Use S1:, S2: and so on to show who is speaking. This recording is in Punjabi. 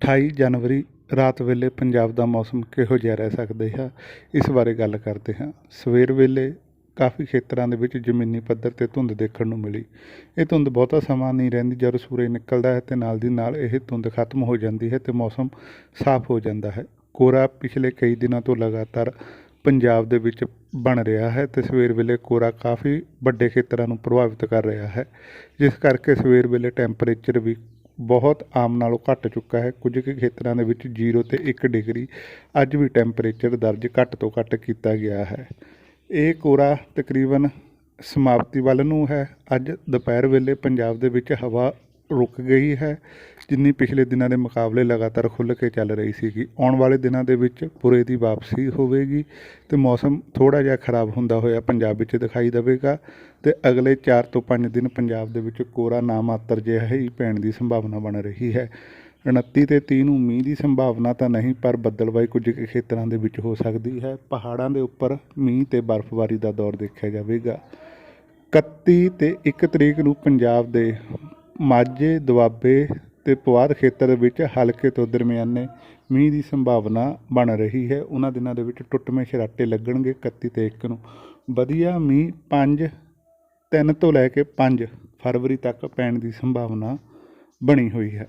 S1: 28 ਜਨਵਰੀ ਰਾਤ ਵੇਲੇ ਪੰਜਾਬ ਦਾ ਮੌਸਮ ਕਿਹੋ ਜਿਹਾ ਰਹਿ ਸਕਦਾ ਹੈ? ਇਸ ਬਾਰੇ ਗੱਲ ਕਰਦੇ ਹਾਂ। ਸਵੇਰ ਵੇਲੇ ਕਾਫੀ ਖੇਤਰਾਂ ਦੇ ਵਿੱਚ ਜ਼ਮੀਨੀ ਪੱਧਰ ਤੇ ਧੁੰਦ ਦੇਖਣ ਨੂੰ ਮਿਲੀ। ਇਹ ਧੁੰਦ ਬਹੁਤਾ ਸਮਾਂ ਨਹੀਂ ਰਹਿੰਦੀ। ਜਦੋਂ ਸੂਰਜ ਨਿਕਲਦਾ ਹੈ ਤੇ ਨਾਲ ਦੀ ਨਾਲ ਇਹ ਧੁੰਦ ਖਤਮ ਹੋ ਜਾਂਦੀ ਹੈ ਤੇ ਮੌਸਮ ਸਾਫ਼ ਹੋ ਜਾਂਦਾ ਹੈ। ਕੋਰਾ ਪਿਛਲੇ ਕਈ ਦਿਨਾਂ ਤੋਂ ਲਗਾਤਾਰ ਪੰਜਾਬ ਦੇ ਵਿੱਚ ਬਣ ਰਿਹਾ ਹੈ ਤੇ ਸਵੇਰ ਵੇਲੇ ਕੋਰਾ ਕਾਫੀ ਵੱਡੇ ਖੇਤਰਾਂ ਨੂੰ ਪ੍ਰਭਾਵਿਤ ਕਰ ਰਿਹਾ ਹੈ। ਜਿਸ ਕਰਕੇ ਸਵੇਰ ਵੇਲੇ ਟੈਂਪਰੇਚਰ ਵੀ ਬਹੁਤ ਆਮ ਨਾਲੋਂ ਘਟ ਚੁੱਕਾ ਹੈ। ਕੁਝ ਕੁ ਖੇਤਰਾਂ ਦੇ ਵਿੱਚ 0 ਤੇ 1 ਡਿਗਰੀ ਅੱਜ ਵੀ ਟੈਂਪਰੇਚਰ ਦਰਜ ਘੱਟ ਤੋਂ ਘੱਟ ਕੀਤਾ ਗਿਆ ਹੈ। ਇਹ ਕੋਰਾ ਤਕਰੀਬਨ ਸਮਾਪਤੀ ਵੱਲ ਨੂੰ ਹੈ। ਅੱਜ ਦੁਪਹਿਰ ਵੇਲੇ ਪੰਜਾਬ ਦੇ ਵਿੱਚ ਹਵਾ ਰੁਕ ਗਈ ਹੈ, ਜਿੰਨੀ ਪਿਛਲੇ ਦਿਨਾਂ ਦੇ ਮੁਕਾਬਲੇ ਲਗਾਤਾਰ ਖੁੱਲ੍ਹ ਕੇ ਚੱਲ ਰਹੀ ਸੀਗੀ। ਆਉਣ ਵਾਲੇ ਦਿਨਾਂ ਦੇ ਵਿੱਚ ਪੂਰੇ ਦੀ ਵਾਪਸੀ ਹੋਵੇਗੀ ਤੇ ਮੌਸਮ ਥੋੜਾ ਜਿਹਾ ਖਰਾਬ ਹੁੰਦਾ ਹੋਇਆ ਪੰਜਾਬ ਵਿੱਚ ਦਿਖਾਈ ਦੇਵੇਗਾ ਤੇ ਅਗਲੇ 4 ਤੋਂ 5 ਦਿਨ ਪੰਜਾਬ ਦੇ ਵਿੱਚ ਕੋਰਾ ਨਾਮਾਤਰ ਜਿਹਾ ਹੀ ਪੈਣ ਦੀ ਸੰਭਾਵਨਾ ਬਣ ਰਹੀ ਹੈ। 29 ਤੇ 30 ਨੂੰ ਮੀਂਹ ਦੀ ਸੰਭਾਵਨਾ ਤਾਂ ਨਹੀਂ, ਪਰ ਬੱਦਲਬਾਈ ਕੁਝ ਕੁ ਖੇਤਰਾਂ ਦੇ ਵਿੱਚ ਹੋ ਸਕਦੀ ਹੈ। ਪਹਾੜਾਂ ਦੇ ਉੱਪਰ ਮੀਂਹ ਤੇ ਬਰਫ਼ਬਾਰੀ ਦਾ ਦੌਰ ਦੇਖਿਆ ਜਾਵੇਗਾ। 31 ਤੇ 1 ਤਰੀਕ ਨੂੰ ਪੰਜਾਬ ਦੇ ਮਾਝੇ, ਦੁਆਬੇ ਅਤੇ ਪੁਆਧ ਖੇਤਰ ਵਿੱਚ ਹਲਕੇ ਤੋਂ ਦਰਮਿਆਨੇ ਮੀਂਹ ਦੀ ਸੰਭਾਵਨਾ ਬਣ ਰਹੀ ਹੈ। ਉਹਨਾਂ ਦਿਨਾਂ ਦੇ ਵਿੱਚ ਟੁੱਟਵੇਂ ਛਰਾਟੇ ਲੱਗਣਗੇ 31 ਤੇ 1 ਨੂੰ। ਵਧੀਆ ਮੀਂਹ 5 3 ਤੋਂ ਲੈ ਕੇ 5 ਫਰਵਰੀ ਤੱਕ ਪੈਣ ਦੀ ਸੰਭਾਵਨਾ ਬਣੀ ਹੋਈ ਹੈ।